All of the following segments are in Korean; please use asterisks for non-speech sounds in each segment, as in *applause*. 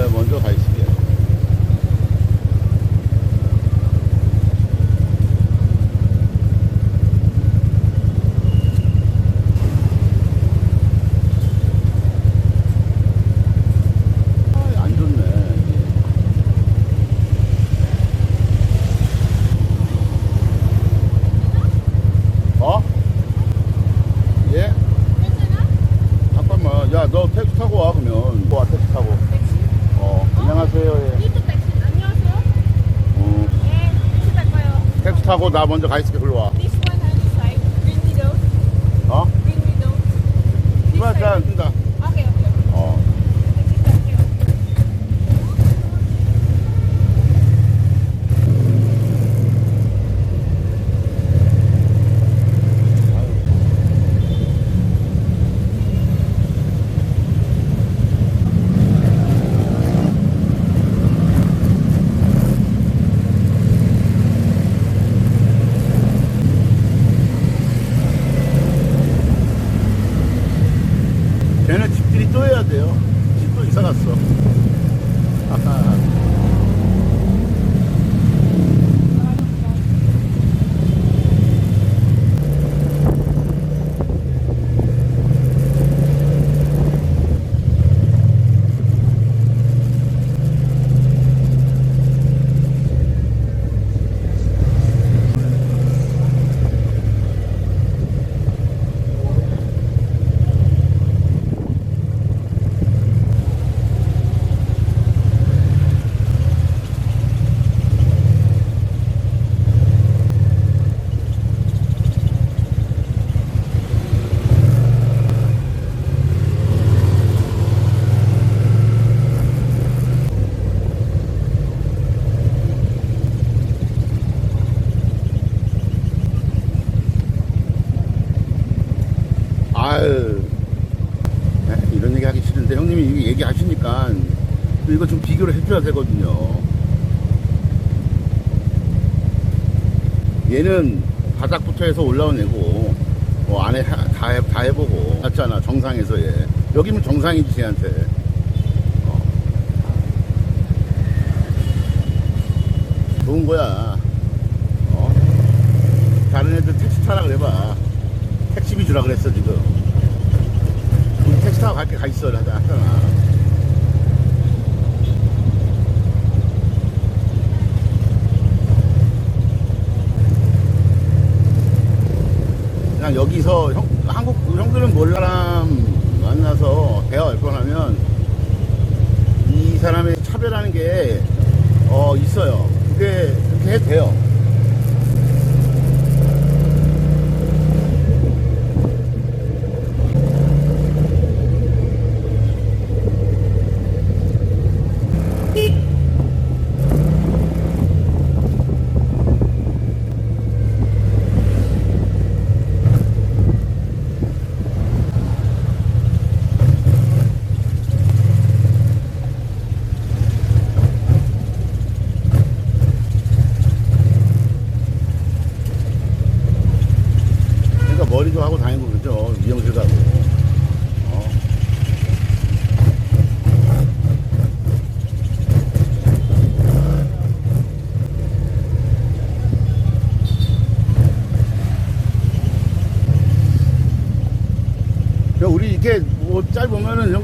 在温州海鲜 দাবঞ্জ high school. 근처에서 올라온 애고 뭐 안에 다, 해, 다 해보고 갔잖아 정상에서 얘 여기면 뭐 정상이지 쟤한테 어. 좋은 거야 어? 다른 애들 택시 타라 그래봐 택시비 주라 그랬어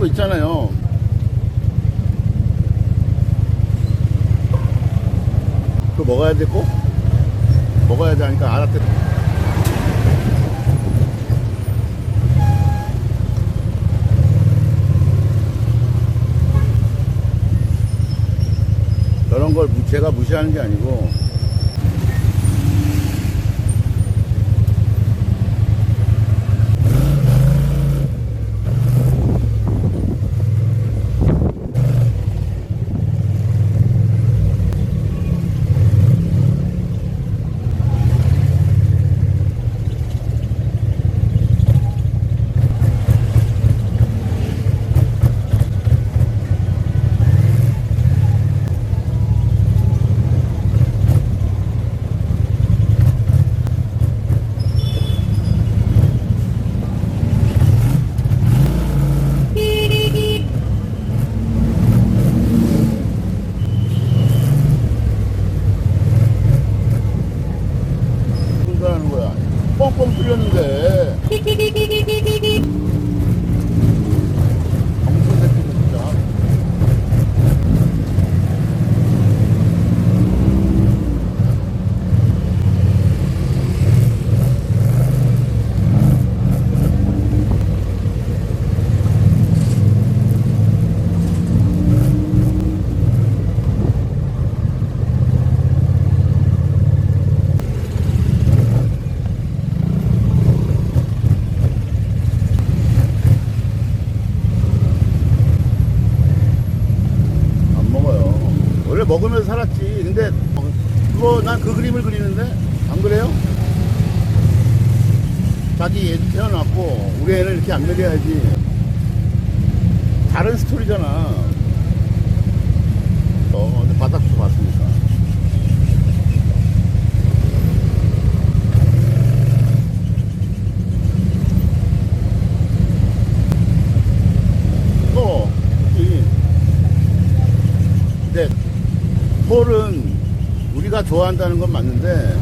거 있잖아요. 그거 먹어야 되고 먹어야 되니까 알았겠다 그런 걸 제가 무시하는 게 아니고 먹으면서 살았지. 근데 그거 난 그 그림을 그리는데 안 그래요? 자기 애 태어났고 우리 애는 이렇게 안 먹여야지. 다른 스토리잖아. 어, 바닥도 봤으니까. 어, 그치. 근데 폴은 우리가 좋아한다는 건 맞는데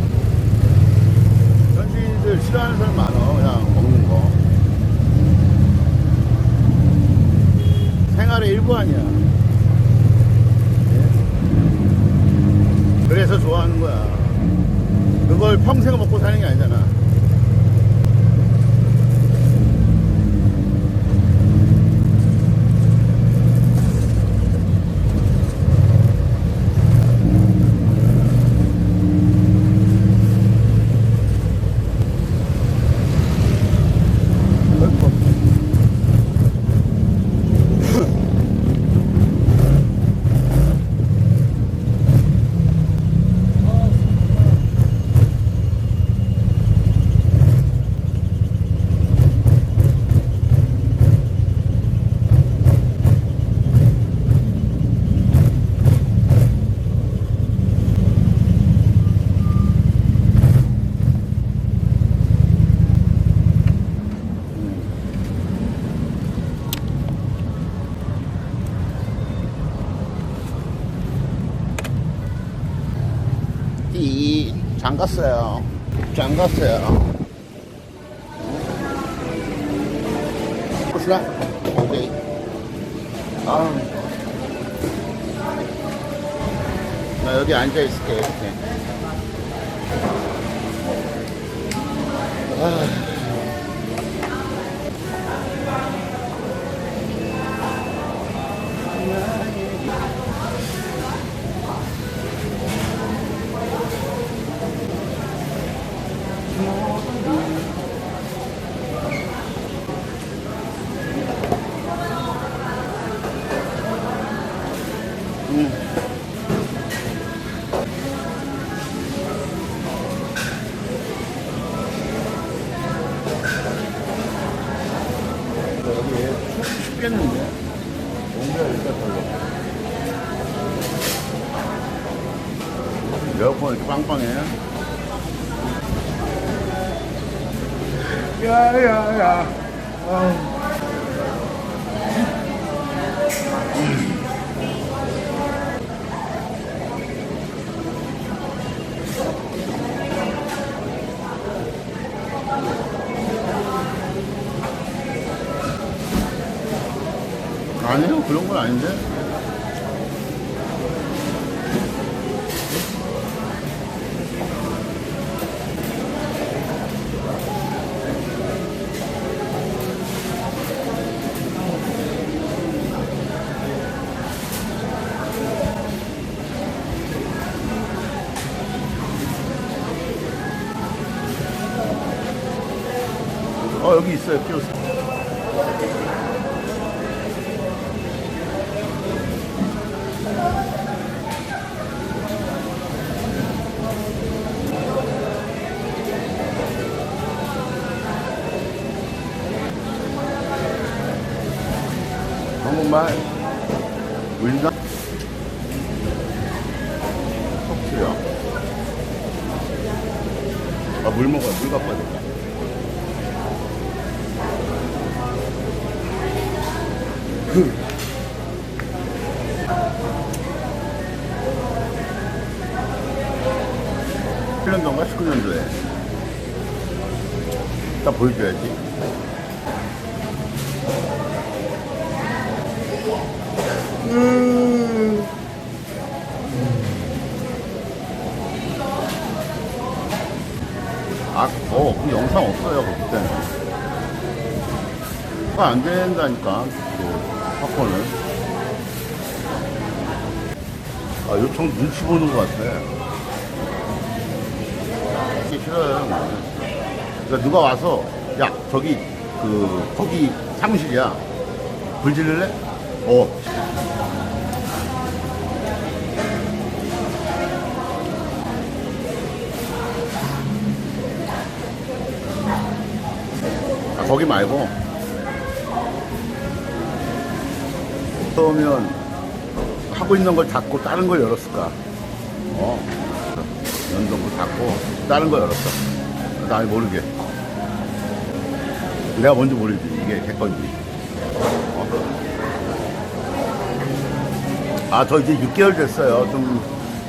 현지인들 싫어하는 사람 많아 그냥 먹는 거. 생활의 일부 아니야. 예? 그래서 좋아하는 거야. 그걸 평생 먹고 사는 게 아니잖아 이 잠갔어요. 잠갔어요. 혹시나? 오케이. 아. 나 여기 앉아 있을게 이렇게. 아. 춥겠는데? 뭔가 일단 별로. 에어컨 이렇게 빵빵해. 야야야. 건 아닌데. 어 여기 있어요 키오스. 한국말 울다 속수요 아물 먹어요 물 갖고 와야 될까 그 1년도인가 19년도에 딱 보여줘야지 음. 아, 어, 그 영상 없어요. 그거 안 된다니까, 그, 팝콘은. 아, 요청 눈치 보는 것 같아. 이게 싫어요. 그러니까 누가 와서, 야, 저기, 그, 거기 사무실이야. 불 지를래? 어. 거기 말고. 그러면 하고 있는 걸 닫고 다른 걸 열었을까? 어? 연동을 닫고 다른 걸 열었어. 나 모르게. 내가 뭔지 모르지. 이게 제 건지. 어? 아, 저 이제 6개월 됐어요. 좀,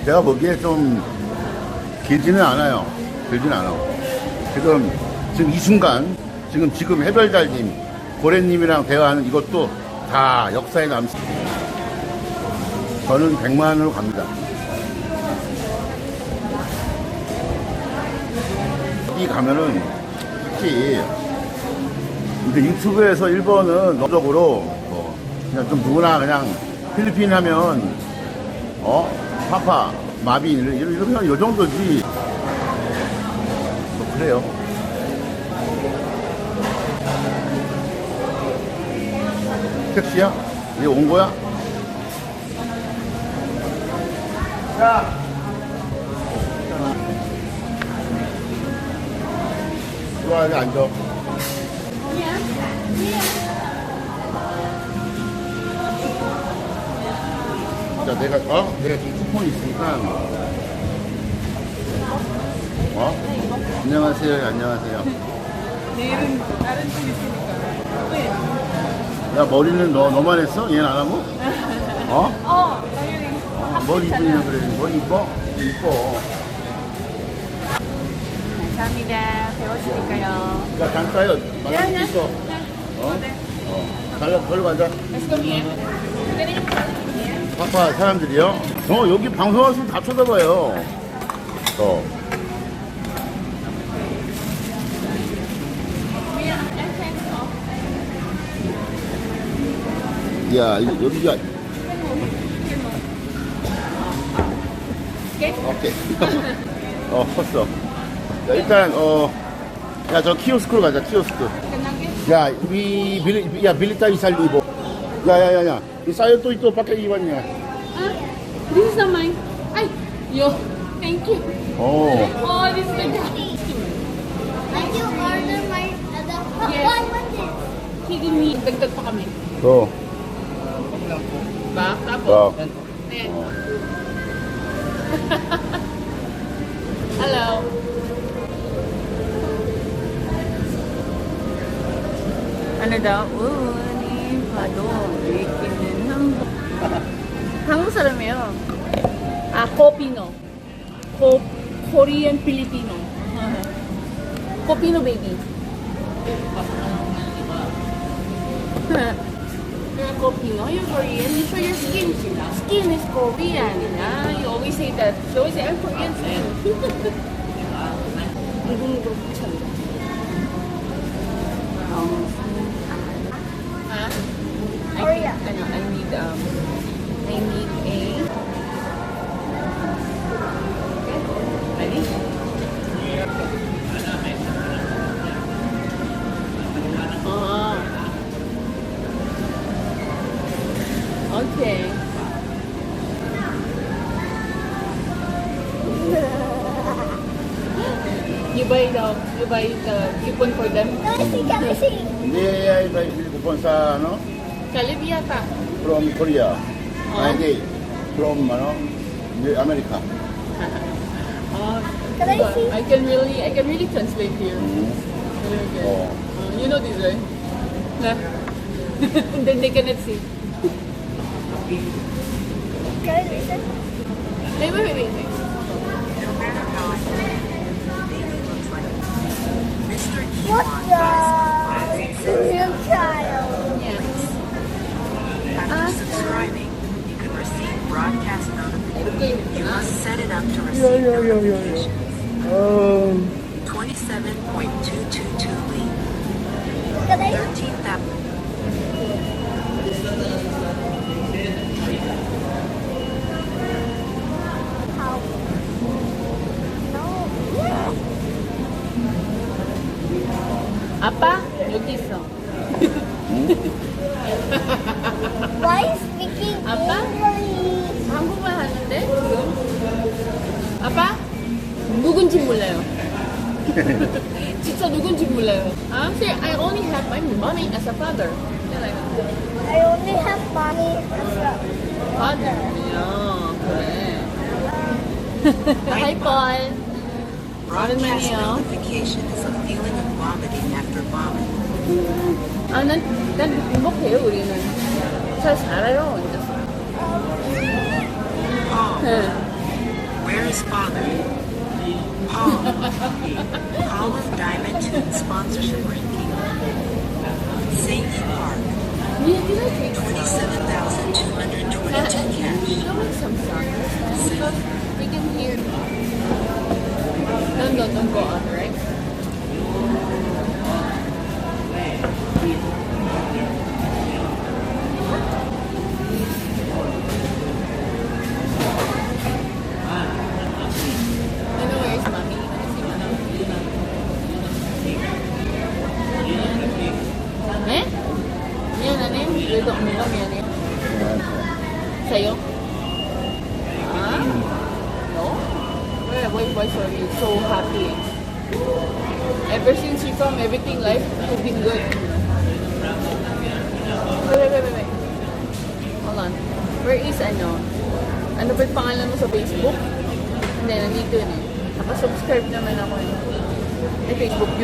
제가 보기에 좀 길지는 않아요. 길지는 않아. 지금, 지금 이 순간, 지금, 지금 해별달님, 고래님이랑 대화하는 이것도 다 역사에 남습 저는 100만으로 갑니다. 이 가면은, 특히, 근데 유튜브에서 1번은 너적으로 뭐 그냥 좀 누구나 그냥 필리핀 하면 어? 파파 마비 이러- 이러면 요 정도지. 뭐 그래요 택시야? 이제 온 거야? 자 좋아 여기 앉아 자, 내가, 어? 내가 지금 쿠폰이 있으니까. 어? 안녕하세요, 안녕하세요. 내일은 다른 집 있으니까. 네. 야, 머리는 너, 너만 했어? 얘는 안 하고? 어? 어, 당연히. 어 머리 이쁘냐, 그래. 머리 이뻐? 이뻐. 감사합니다. 배워주니까요. 야, 잠깐요. 말할 수 있어. 네. 어? 어. 달라, 걸로 가자. 파파 사람들이요? 어, 여기 방송하시면 다 쳐다봐요. 어. o'clock. 야, 이- 여기가. Okay? 오케이. 어, 컸어. 야, 일단, 어, 야, 저 키오스크로 가자, 키오스크. Can 야, 이, 빌리, 야, 빌리타 이살 리보. 야, 야, 야, 야. 이 사요 또, 또, 밖에 입었냐. Ah, this is not mine. Ay, yo. Thank you. 어. Oh, this is my dad. Did you order my uh, the Yes. I want this. He give me, dagdag pa kami. 어. Ba? Tapos? 어. Ayan. Hello. Ano daw? 우니 봐도 있기는 한국. 한국 사람이에요. 아, 코피노. 코, 코리안 필리피노. 코피노 베이비. mga Kopinoy or Korean, you show your skin. Skin is Korean. Yeah? You always say that. You always say, Korean skin. *laughs* huh? Oh. Ah, Korea. I, I need, um, I need a... Ready? You buy the coupon for them? Hindi, may bili kupon sa, ano, Calib yata. from Korea. Oh. Ay, hindi. From, ano, America. *laughs* Oh, Can I diba? see? I can really I can really translate here. Mm. Very good. Oh. Uh, you know this, right? Nah. *laughs* then they cannot see. Can I listen? Wait, wait, wait, wait. wait. What the? It's a new child. Yes. After subscribing, you can receive broadcast notifications. You must set it up to receive notifications. yo. Um. 27.222 lead. 13th 누군지 몰라요. 진짜 누군지 몰라요. I'm saying I only have my mommy as a father. They're like, I only have mommy as a father. 야, 그래. Hi, Paul. Broadcast 오랜만이에요. notification is a feeling of vomiting after vomit. 아, 난, 난 행복해요, 우리는. 잘 살아요, 혼자서. Paul, 네. where is father? paul of Diamond sponsorship ranking. Saint Park, 27,222 cash. We can hear. Don't go, go on, right?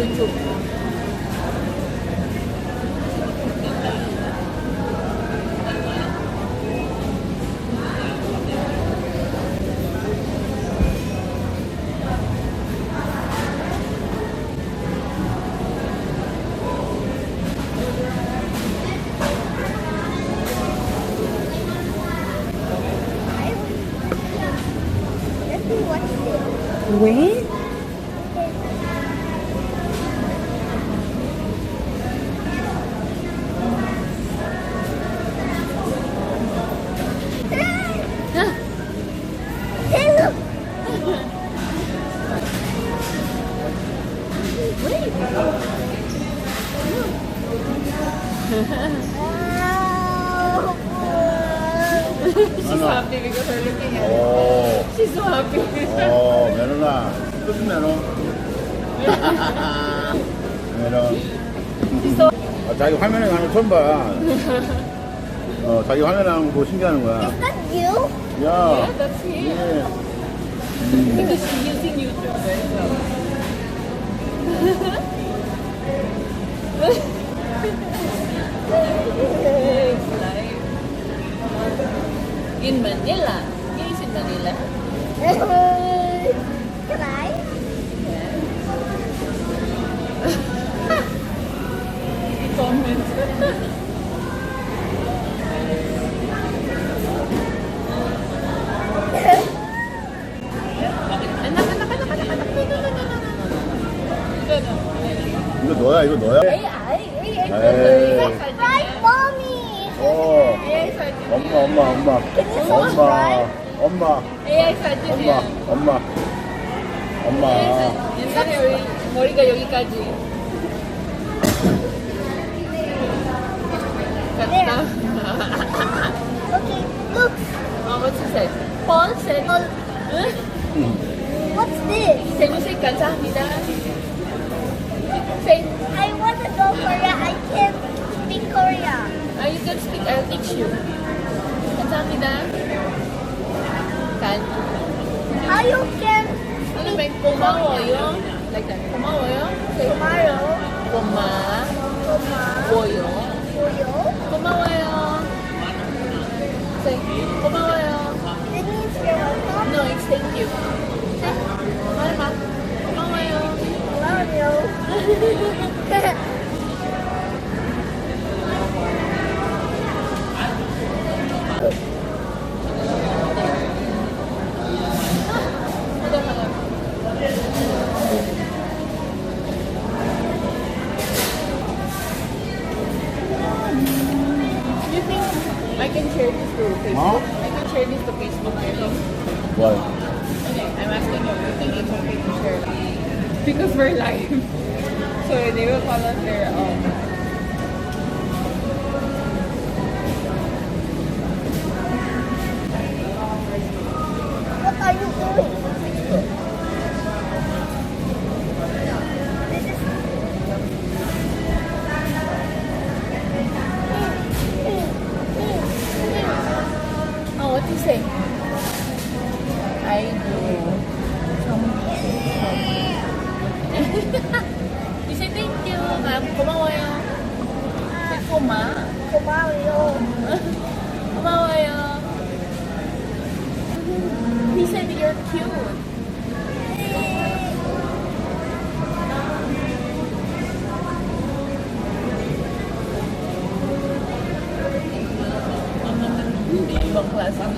YouTube Where? In Manila. He is in Manila. *laughs* you. What's up, Ida? How you can? Ano ba? Kumawoyo? Like that. Kumawoyo? Kumayo. Kuma. Kuma. Woyo. Woyo. Kumawoyo. Say, kumawoyo. That Thank. you're. No, it's thank you. Mama. Kumawoyo. Kumawoyo. Huh? I can share this to Facebook, I think. 와, Okay, I'm asking you, you think it's okay to share? Because we're live. *laughs* so they will call us their um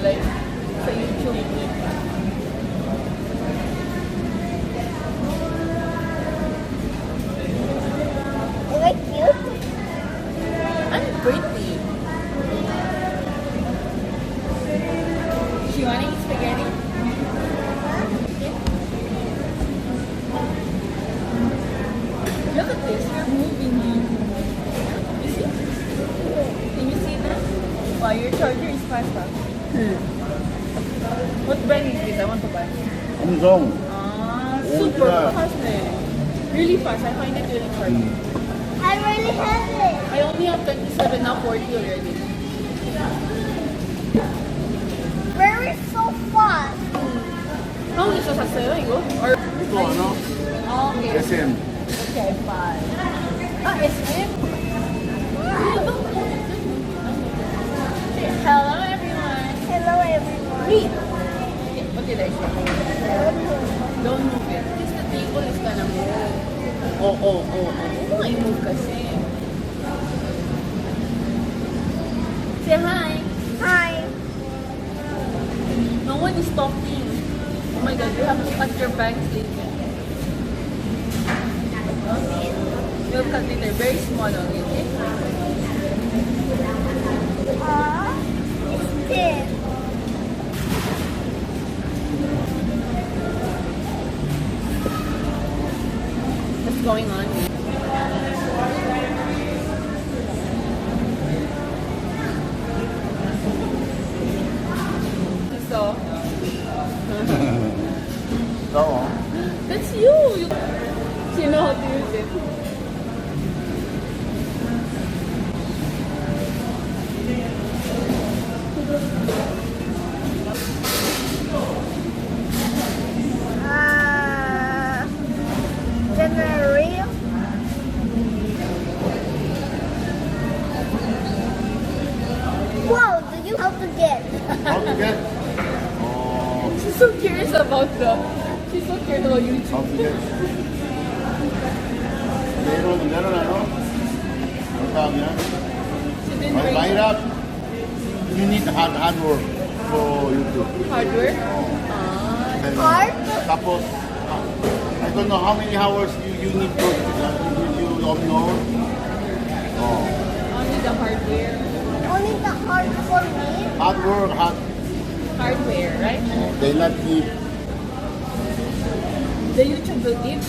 live sa YouTube. Oh, oh, oh, oh. Oh, move kasi. Say hi. Hi. No one is talking. Oh my god, you have to cut your bangs later. It there. Very small okay? Thank you. Know how many hours you, you need to you, you don't know. Oh, only the hardware. Only the hard for me. hard work, hard. Hardware, right? Oh, they not give. The YouTube will give.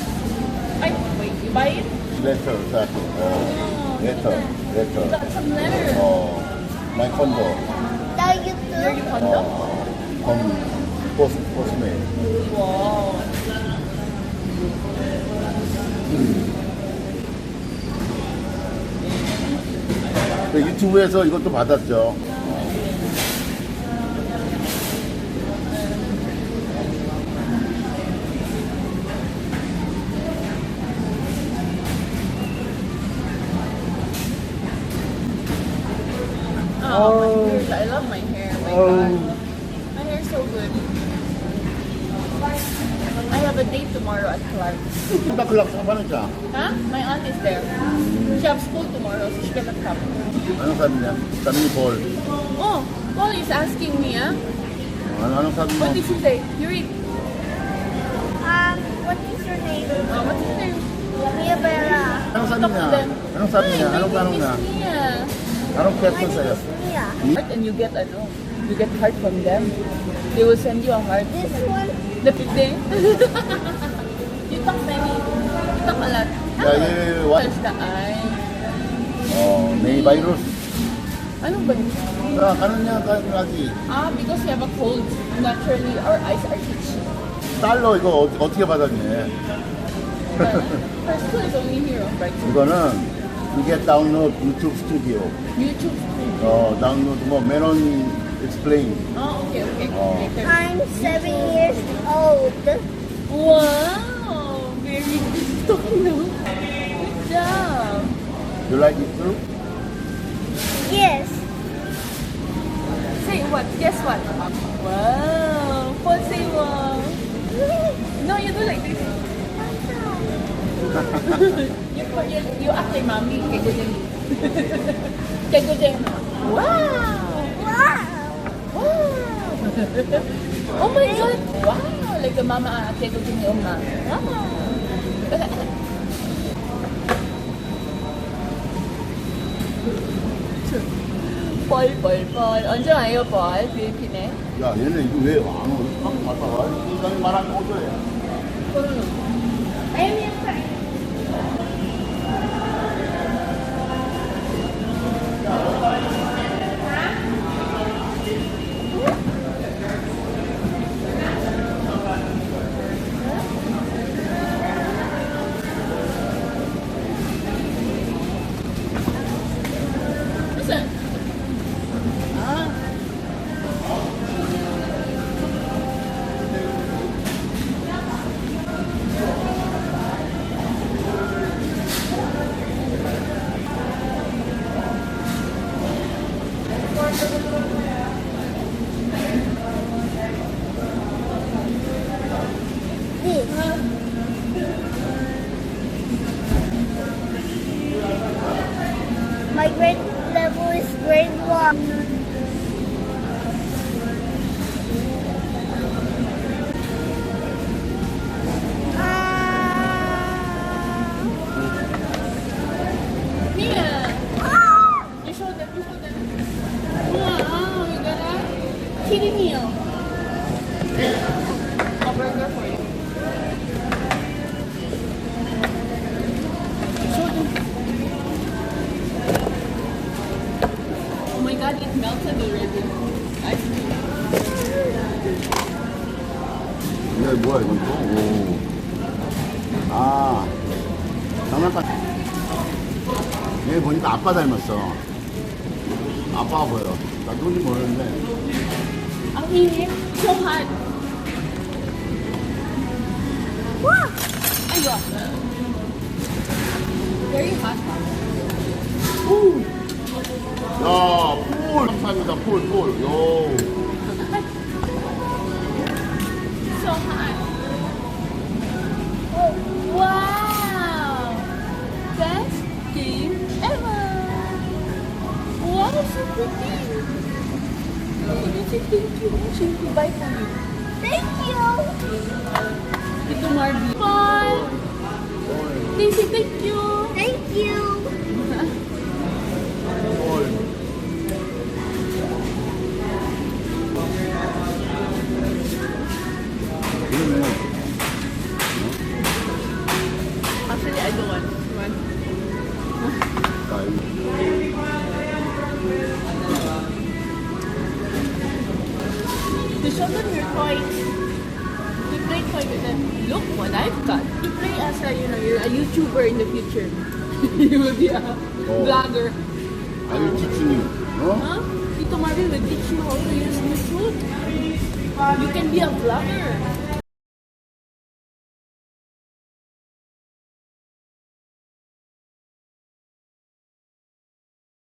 Ay, wait, you buy it? letter exactly. Oh, Oh, letter, You got some letters. Oh, my condo. The Your YouTube. condo? Oh, from post postman. Wow. 그 유튜브에서 이것도 받았죠. Oh, my hair. I love my hair. My Oh. God. Clark. Santa Clark, saan ba? My aunt is there. She has school tomorrow, so she cannot come. Anong sabi niya? Sabi ni Paul. Oh, Paul is asking me, ah. Ano, anong sabi mo? What did you say? You read. Um, what is your name? Oh, what is your name? Mia Bella. Anong sabi niya? Anong sabi niya? Anong tanong niya? Anong question sa'yo? Mia. And you get, ano, you get heart from them. They will send you a heart. This one? The big day. *laughs* You talk a lot. Yeah, yeah, yeah, yeah. What? Eye. Oh, may virus. Ano ba yun? Ah, ano niya lagi? Ah, because we have a cold. Naturally, our eyes are itchy. 달러 이거 어, 어떻게 받았니? But her school is only here on Bright. 이거는 이게 다운로드 유튜브 스튜디오. YouTube. 어, 다운로드 뭐 매넌 explain. Oh, okay, okay. Oh. I'm seven years old. Wow! Very good talk, no? Good job! You like it too? Yes. Say what? Guess what? Wow! Paul say wow! *laughs* No, you do like this. *laughs* you, put your, you act like mommy. Kay Gujen. Kay Gujen. Wow! Wow. Wow! *laughs* oh my God! Wow! Like the mama Kay Gujen ni Uma. Wow! Paul. 언제 와요, Paul? 필리핀에? 야, 얘네 이거 왜 안 오? 막 갔다 와. 인간이 말한 거? I'm 아빠 닮았어. 아빠가 보여. 나 누군지 모르는데. Wow! Aywa. Very hot. Ooh. 야, 폴! 감사합니다, 폴, 폴. 요. Thank you? Will buy for you. Thank you. Ito Marby. Paul! Say thank you! Thank you. To play as a, you know, you're a YouTuber in the future. *laughs* you will be a vlogger. I will teach you. 어? Huh? Tito Marvin will teach you how to use YouTube. You can be a vlogger.